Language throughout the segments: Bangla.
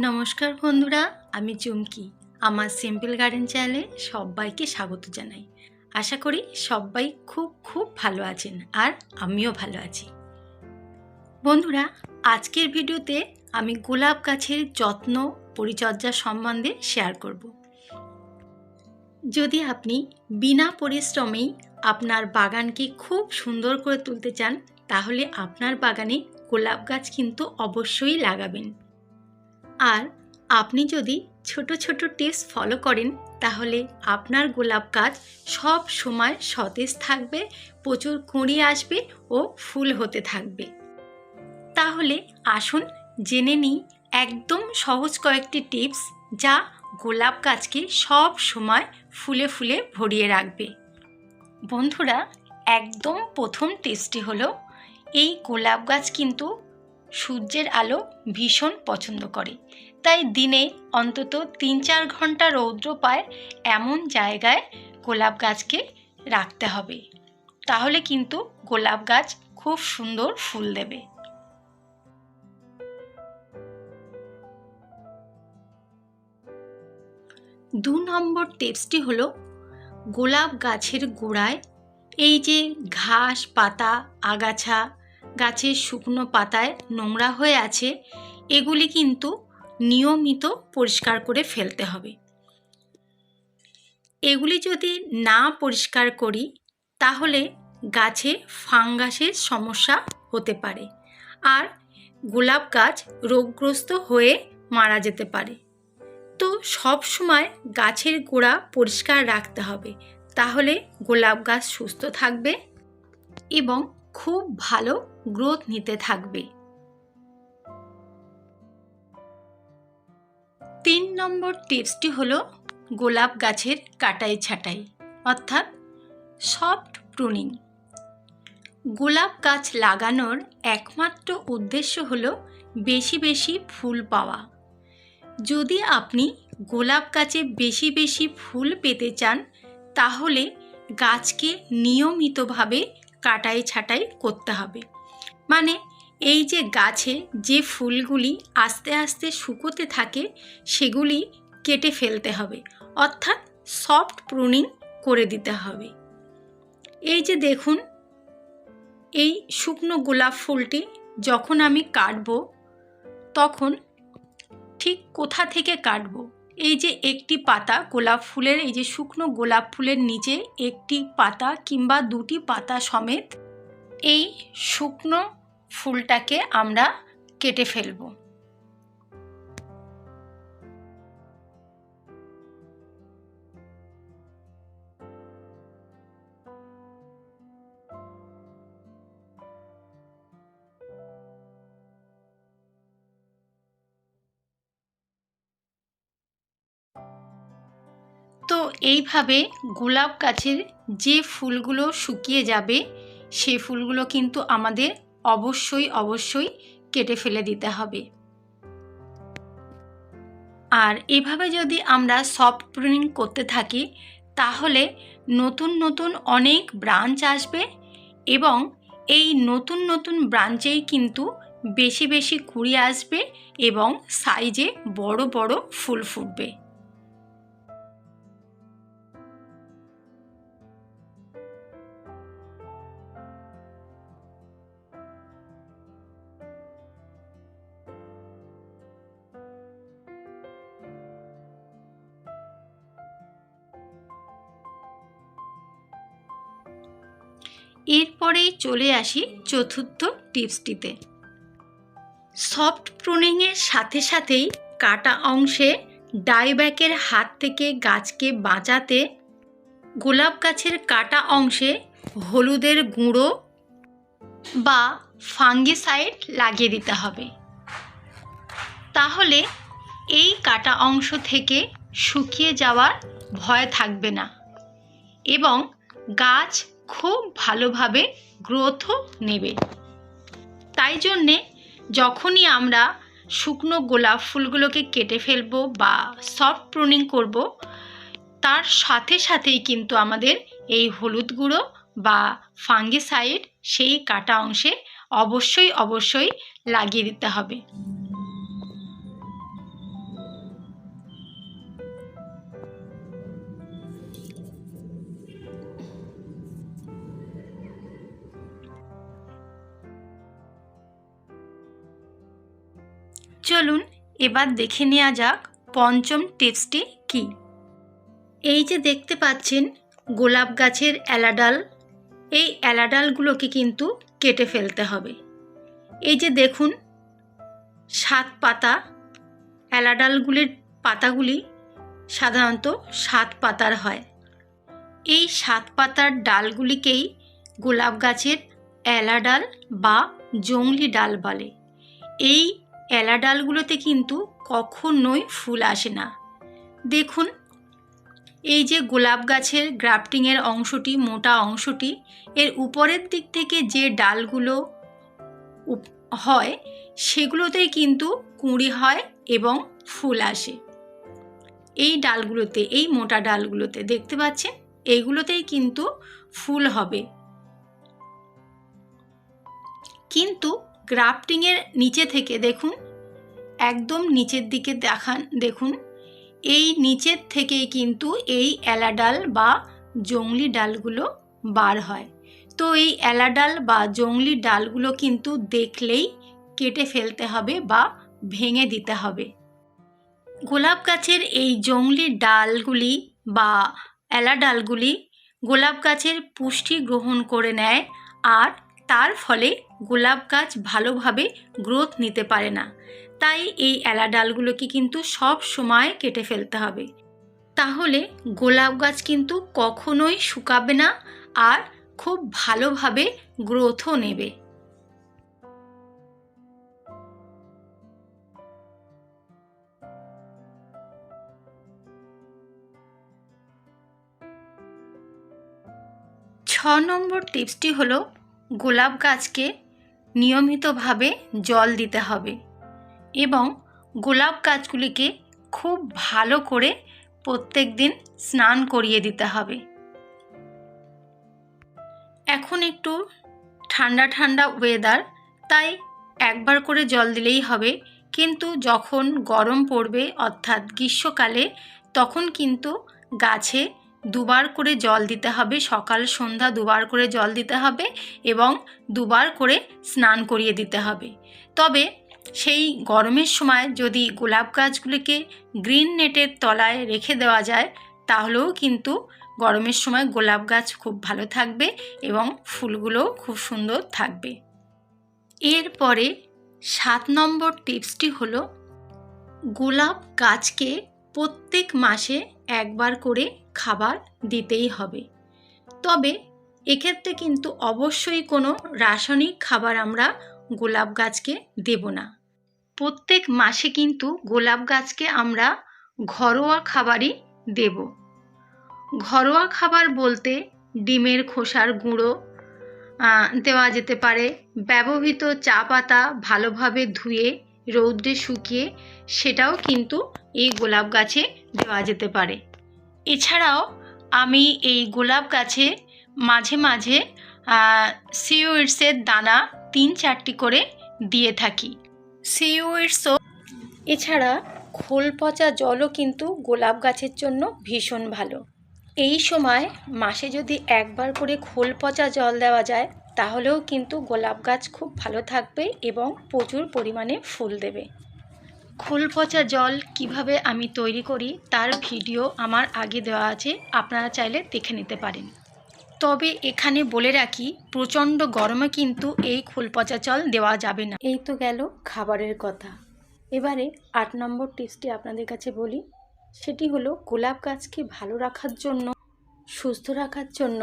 নমস্কার বন্ধুরা, আমি চুমকি। আমার সিম্পল গার্ডেন চ্যানেলে সবাইকে স্বাগত জানাই। আশা করি সবাই খুব খুব ভালো আছেন আর আমিও ভালো আছি। বন্ধুরা, আজকের ভিডিওতে আমি গোলাপ গাছের যত্ন, পরিচর্যা সম্বন্ধে শেয়ার করব। যদি আপনি বিনা পরিশ্রমেই আপনার বাগানকে খুব সুন্দর করে তুলতে চান, তাহলে আপনার বাগানে গোলাপ গাছ কিন্তু অবশ্যই লাগাবেন। আর আপনি যদি ছোট ছোট টিপস ফলো করেন, তাহলে আপনার গোলাপ গাছ সব সময় সতেজ থাকবে, প্রচুর কুঁড়ি আসবে ও ফুল হতে থাকবে। তাহলে আসুন জেনে নিই একদম সহজ কয়েকটি টিপস যা গোলাপ গাছকে সব সময় ফুলে ফুলে ভরিয়ে রাখবে। বন্ধুরা, একদম প্রথম টিপসটি হলো, এই গোলাপ গাছ কিন্তু সূর্যের আলো ভীষণ পছন্দ করে। তাই দিনে অন্তত তিন চার ঘণ্টা রৌদ্র পায় এমন জায়গায় গোলাপ গাছকে রাখতে হবে। তাহলে কিন্তু গোলাপ গাছ খুব সুন্দর ফুল দেবে। দু নম্বর টিপসটি হলো গোলাপ গাছের গোড়ায় এই যে ঘাস, পাতা, আগাছা গাছের শুকনো পাতায় নোংরা হয়ে আছে, এগুলি কিন্তু নিয়মিত পরিষ্কার করে ফেলতে হবে। এগুলি যদি না পরিষ্কার করি, তাহলে গাছে ফাঙ্গাসের সমস্যা হতে পারে আর গোলাপ গাছ রোগগ্রস্ত হয়ে মারা যেতে পারে। তো সব সময় গাছের গোড়া পরিষ্কার রাখতে হবে, তাহলে গোলাপ গাছ সুস্থ থাকবে এবং খুব ভালো গ্রোথ নিতে থাকবে। তিন নম্বর টিপসটি হলো গোলাপ গাছের কাটাই ছাটাই, অর্থাৎ সফট প্রুনিং গোলাপ গাছ লাগানোর একমাত্র উদ্দেশ্য হল বেশি বেশি ফুল পাওয়া। যদি আপনি গোলাপ গাছে বেশি বেশি ফুল পেতে চান, তাহলে গাছকে নিয়মিতভাবে কাটাই ছাটাই করতে হবে। মানে এই যে গাছে যে ফুলগুলি আস্তে আস্তে শুকোতে থাকে, সেগুলি কেটে ফেলতে হবে। অর্থাৎ সফট প্রুনিং করে দিতে হবে। এই যে দেখুন, এই শুকনো গোলাপ ফুলটি যখন আমি কাটবো, তখন ঠিক কোথা থেকে কাটবো? এই যে একটি পাতা গোলাপ ফুলের, এই যে শুকনো গোলাপ ফুলের নিচে একটি পাতা কিংবা দুটি পাতা সমেত এই শুকনো ফুলটাকে আমরা কেটে ফেলব। তো এইভাবে গোলাপ গাছের যে ফুলগুলো শুকিয়ে যাবে, সে ফুলগুলো কিন্তু আমাদের অবশ্যই অবশ্যই কেটে ফেলে দিতে হবে। আর এভাবে যদি আমরা সফট প্রুনিং করতে থাকি, তাহলে নতুন নতুন অনেক ব্রাঞ্চ আসবে এবং এই নতুন নতুন ব্রাঞ্চেই কিন্তু বেশি বেশি কুড়ি আসবে এবং সাইজে বড় বড় ফুল ফুটবে। এরপরেই চলে আসি চতুর্থ টিপসটিতে। সফট প্রুনিংয়ের সাথে সাথেই কাটা অংশে ডাইব্যাকের হাত থেকে গাছকে বাঁচাতে গোলাপ গাছের কাটা অংশে হলুদের গুঁড়ো বা ফাঙ্গিসাইড লাগিয়ে দিতে হবে। তাহলে এই কাটা অংশ থেকে শুকিয়ে যাওয়ার ভয় থাকবে না। এবং গাছ খুব ভালোভাবে গ্রোথও নেবে। তাই জন্যে যখনই আমরা শুকনো গোলাপ ফুলগুলোকে কেটে ফেলব বা সফট প্রুনিং করব, তার সাথে সাথেই কিন্তু আমাদের এই হলুদ গুঁড়ো বা ফাঙ্গিসাইড সেই কাটা অংশে অবশ্যই অবশ্যই লাগিয়ে দিতে হবে। চলুন, এবার দেখে নেওয়া যাক পঞ্চম টিপসটি কি। এই যে দেখতে পাচ্ছেন, গোলাপ গাছের এলাডাল এই এলাডালগুলোকে কিন্তু কেটে ফেলতে হবে। এই যে দেখুন, সাত পাতা। এলাডালগুলির পাতাগুলি সাধারণত সাত পাতার হয়। এই সাত পাতার ডালগুলিকেই গোলাপ গাছের এলা ডাল বা জংলি ডাল বলে। এই এলা ডালগুলোতে কিন্তু কখনোই ফুল আসে না। দেখুন, এই যে গোলাপ গাছের গ্রাফটিংয়ের অংশটি, মোটা অংশটি, এর উপরের দিক থেকে যে ডালগুলো হয়, সেগুলোতেই কিন্তু কুঁড়ি হয় এবং ফুল আসে। এই ডালগুলোতে, এই মোটা ডালগুলোতে, দেখতে পাচ্ছেন? এইগুলোতেই কিন্তু ফুল হবে। কিন্তু গ্রাফটিংয়ের নিচে থেকে দেখুন, একদম নিচের দিকে দেখান, দেখুন, এই নিচের থেকেই কিন্তু এই এলাডাল বা জংলি ডালগুলো বার হয়। তো এই এলাডাল বা জংলি ডালগুলো কিন্তু দেখলেই কেটে ফেলতে হবে বা ভেঙে দিতে হবে। গোলাপ গাছের এই জংলি ডালগুলি বা এলা ডালগুলি গোলাপ গাছের পুষ্টি গ্রহণ করে নেয় আর তার ফলে গোলাপ গাছ ভালোভাবে গ্রোথ নিতে পারে না। তাই এই এলা ডালগুলোকে কিন্তু সব সময় কেটে ফেলতে হবে। তাহলে গোলাপ গাছ কিন্তু কখনোই শুকাবে না আর খুব ভালোভাবে গ্রোথও নেবে। ছ নম্বর টিপসটি হলো গোলাপ গাছকে নিয়মিতভাবে জল দিতে হবে এবং গোলাপ গাছগুলিকে খুব ভালো করে প্রত্যেক দিন স্নান করিয়ে দিতে হবে। এখন একটু ঠান্ডা ঠান্ডা ওয়েদার তাই একবার করে জল দিলেই হবে। কিন্তু যখন গরম পড়বে অর্থাৎ গ্রীষ্মকালে, তখন কিন্তু গাছে দুবার করে জল দিতে হবে, সকাল, সন্ধ্যা দুবার করে জল দিতে হবে এবং দুবার করে স্নান করিয়ে দিতে হবে। তবে সেই গরমের সময় যদি গোলাপ গাছগুলিকে গ্রিন নেটের তলায় রেখে দেওয়া যায়, তাহলেও কিন্তু গরমের সময় গোলাপ গাছ খুব ভালো থাকবে এবং ফুলগুলোও খুব সুন্দর থাকবে। এরপরে সাত নম্বর টিপসটি হলো, গোলাপ গাছকে প্রত্যেক মাসে একবার করে খাবার দিতেই হবে। তবে এক্ষেত্রে কিন্তু অবশ্যই কোনো রাসায়নিক খাবার আমরা গোলাপ গাছকে দেব না। প্রত্যেক মাসে কিন্তু গোলাপ গাছকে আমরা ঘরোয়া খাবারই দেব। ঘরোয়া খাবার বলতে ডিমের খোসার গুঁড়ো দেওয়া যেতে পারে। ব্যবহৃত চা পাতা ভালোভাবে ধুয়ে, রৌদ্রে শুকিয়ে সেটাও কিন্তু এই গোলাপ গাছে দেওয়া যেতে পারে। এছাড়াও আমি এই গোলাপ গাছে মাঝে মাঝে সিউইডসের দানা তিন চারটি করে দিয়ে থাকি। সিউইডসও এছাড়া খোল পচা জলও কিন্তু গোলাপ গাছের জন্য ভীষণ ভালো। এই সময় মাসে যদি একবার করে খোল পচা জল দেওয়া যায়, তাহলেও কিন্তু গোলাপ গাছ খুব ভালো থাকবে এবং প্রচুর পরিমাণে ফুল দেবে। খোল পচা জল কীভাবে আমি তৈরি করি তার ভিডিও আমার আগে দেওয়া আছে, আপনারা চাইলে দেখে নিতে পারেন। তবে এখানে বলে রাখি, প্রচণ্ড গরমে কিন্তু এই খোল পচা জল দেওয়া যাবে না। এই তো গেল খাবারের কথা। এবারে আট নম্বর টিপসটি আপনাদের কাছে বলি। সেটি হলো গোলাপ গাছকে ভালো রাখার জন্য, সুস্থ রাখার জন্য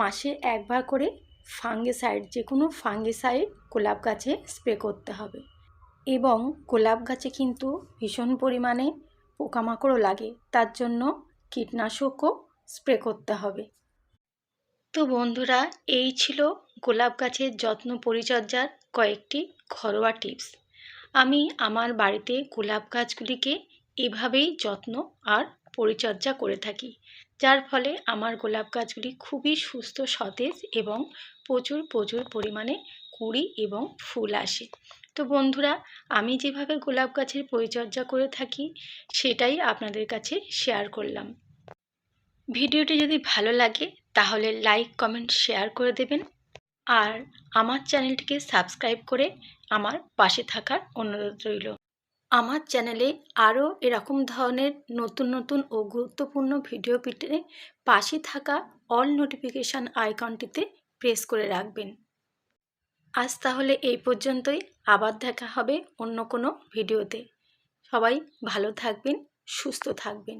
মাসে একবার করে ফাঙ্গিসাইড যে কোনো ফাঙ্গিসাইড গোলাপ গাছে স্প্রে করতে হবে। এবং গোলাপ গাছে কিন্তু ভীষণ পরিমাণে পোকামাকড়ও লাগে। তার জন্য কীটনাশকও স্প্রে করতে হবে। তো বন্ধুরা, এই ছিল গোলাপ গাছের যত্ন পরিচর্যার কয়েকটি ঘরোয়া টিপস। আমি আমার বাড়িতে গোলাপ গাছগুলিকে এভাবেই যত্ন আর পরিচর্যা করে থাকি, যার ফলে আমার গোলাপ গাছগুলি খুবই সুস্থ, সতেজ এবং প্রচুর প্রচুর পরিমাণে কুঁড়ি এবং ফুল আসে। তো বন্ধুরা, আমি যেভাবে গোলাপ গাছের পরিচর্যা করে থাকি, সেটাই আপনাদের কাছে শেয়ার করলাম। ভিডিওটি যদি ভালো লাগে, তাহলে লাইক কমেন্ট শেয়ার করে দেবেন। আর আমার চ্যানেলটিকে সাবস্ক্রাইব করে আমার পাশে থাকার অনুরোধ রইল। আমার চ্যানেলে আরও এরকম ধরনের নতুন নতুন ও গুরুত্বপূর্ণ ভিডিও পেতে পাশে থাকা অল নোটিফিকেশান আইকনটিতে প্রেস করে রাখবেন। আজ তাহলে এই পর্যন্তই। আবার দেখা হবে অন্য কোনো ভিডিওতে। সবাই ভালো থাকবেন, সুস্থ থাকবেন।